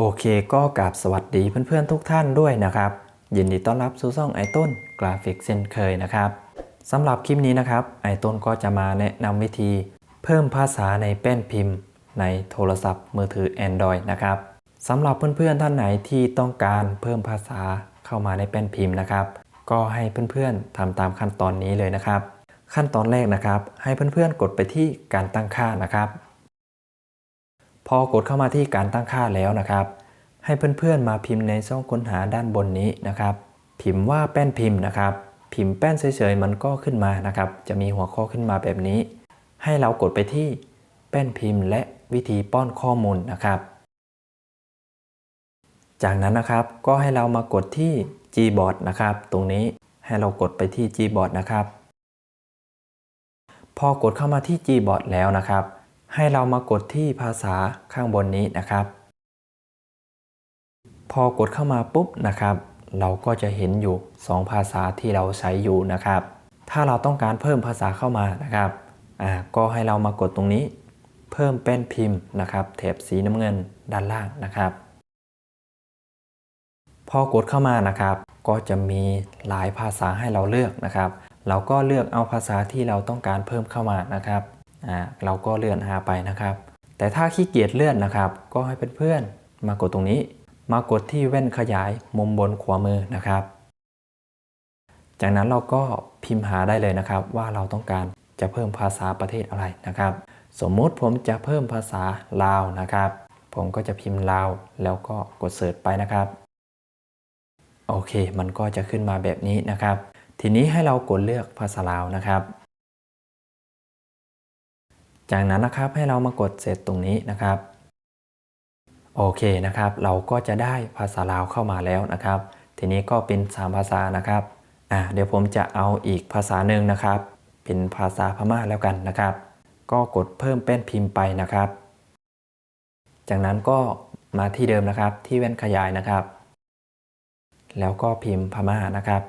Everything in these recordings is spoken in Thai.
โอเคก็กราบสวัสดีเพื่อนๆทุกท่านด้วยนะครับ ยินดีต้อนรับสู่ช่องไอต้นกราฟิกเช่นเคยนะครับสำหรับคลิปนี้นะครับไอต้นก็จะมาแนะนำวิธี เพิ่มภาษาในแป้นพิมพ์ ในโทรศัพท์มือถือ Android นะครับสำหรับเพื่อนๆท่านไหนที่ต้องการเพิ่มภาษาเข้ามาในแป้นพิมพ์นะครับ ก็ให้เพื่อนๆทำตามขั้นตอนนี้เลยนะครับ ขั้นตอนแรกนะครับ ให้เพื่อนๆกดไปที่การตั้งค่านะครับ พอกดเข้ามาที่การตั้งค่าแล้วนะครับ ให้เพื่อนๆมาพิมพ์ในช่องค้นหาด้านบนนี้นะครับ พิมพ์ว่าแป้นพิมพ์นะครับ พิมพ์แป้นเฉยๆมันก็ขึ้นมานะครับ จะมีหัวข้อขึ้นมาแบบนี้ ให้เรากดไปที่แป้นพิมพ์ และวิธีป้อนข้อมูลนะครับ จากนั้นนะครับก็ให้เรามากดที่ Gboard นะครับ ตรงนี้ให้เรากดไปที่ Gboard นะครับ พอกดเข้ามาที่ Gboard แล้วนะครับ ให้เรามากดที่ภาษาข้างบนนี้นะครับ พอกดเข้ามาปุ๊บนะครับ เราก็จะเห็นอยู่ 2 ภาษาที่เราใช้อยู่นะครับ ถ้าเราต้องการเพิ่มภาษาเข้ามานะครับอ่าก็ให้เรามากดตรงนี้ เพิ่มแป้นพิมพ์นะครับแถบสีน้ำเงินด้านล่างนะครับ พอกดเข้ามานะครับ ก็จะมีหลายภาษาให้เราเลือกนะครับ เราก็เลือกเอาภาษาที่เราต้องการเพิ่มเข้ามานะครับ เราก็เลื่อนหาไปนะครับ แต่ถ้าขี้เกียจเลื่อนนะครับ ก็ให้เพื่อนๆมากดตรงนี้ มากดที่แว่นขยายมุมบนขวามือนะครับ จากนั้นเราก็พิมพ์หาได้เลยนะครับ ว่าเราต้องการจะเพิ่มภาษาประเทศอะไรนะครับ สมมุติผมจะเพิ่มภาษาลาวนะครับ ผมก็จะพิมพ์ลาวแล้วก็กดเสิร์ชไปนะครับ โอเค มันก็จะขึ้นมาแบบนี้นะครับ ทีนี้ให้เรากดเลือกภาษาลาวนะครับ จากนั้นนะครับให้เรามากดเสร็จตรงนี้นะครับ โอเคนะครับ เราก็จะได้ภาษาลาวเข้ามาแล้วนะครับ ทีนี้ก็เป็น 3 ภาษานะครับอ่าเดี๋ยวผมจะเอาอีกภาษาหนึ่งนะครับ เป็นภาษาพม่าแล้วกันนะครับ ก็กดเพิ่มแป้นพิมพ์ไปนะครับ จากนั้นก็มาที่เดิมนะครับที่แว่นขยายนะครับ แล้วก็พิมพ์พม่านะครับ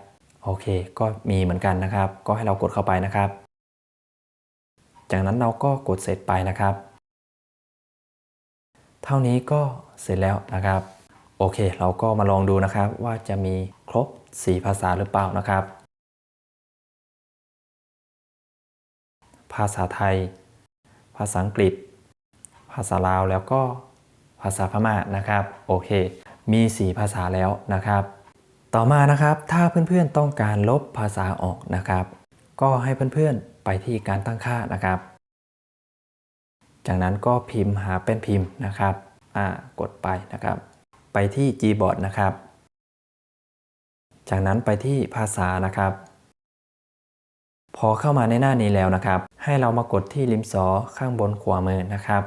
โอเค ก็มีเหมือนกันนะครับ ก็ให้เรากดเข้าไปนะครับ จากนั้นเราก็กดเสร็จไปนะครับ เท่านี้ก็เสร็จแล้วนะครับ โอเค เราก็มาลองดูนะครับว่าจะมีครบ 4 ภาษาหรือเปล่านะครับ ภาษาไทย ภาษาอังกฤษ ภาษาลาวแล้วก็ภาษาพม่านะครับ โอเค มี 4 ภาษาแล้วนะครับ ต่อมานะครับ ถ้าเพื่อนๆต้องการลบภาษาออกนะครับ ก็ให้เพื่อนๆ ไปที่การตั้งค่านะครับ จากนั้นก็พิมพ์หาเป็นพิมพ์นะครับอ่ากดไปนะครับ ไปที่ Gboard นะครับ จากนั้นไปที่ภาษานะครับ พอเข้ามาในหน้านี้แล้วนะครับ ให้เรามากดที่ริมสอข้างบนขวามือนะครับ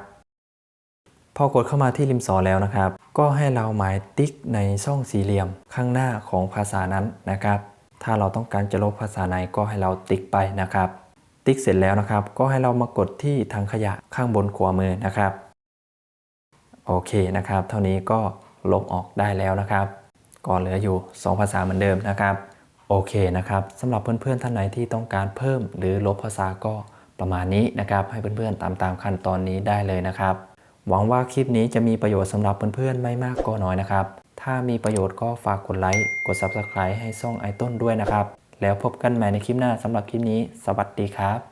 พอกดเข้ามาที่ริมสอแล้วนะครับ ก็ให้เราหมายติ๊กในช่องสี่เหลี่ยมข้างหน้าของภาษานั้นนะครับถ้าเราต้องการจะลบภาษาไหนก็ให้เราติ๊กไปนะครับ ติ๊กเสร็จแล้วนะครับ ก็ให้เรามากดที่ทางขยะข้างบนขวามือนะครับ โอเคนะครับ เท่านี้ก็ลบออกได้แล้วนะครับ ก็เหลืออยู่2ภาษาเหมือนเดิมนะครับโอเคนะครับสำหรับเพื่อนๆท่านไหนที่ต้องการเพิ่ม หรือลบภาษาก็ประมาณนี้นะครับ ให้เพื่อนๆตามตามขั้นตอนนี้ได้เลยนะครับ หวังว่าคลิปนี้จะมีประโยชน์สำหรับเพื่อนๆไม่มากก็น้อยนะครับ ถ้ามีประโยชน์ก็ฝากกดไลค์กด Subscribe ให้ช่องไอต้นด้วยนะครับ แล้วพบกันใหม่ในคลิปหน้าสำหรับคลิปนี้ สวัสดีครับ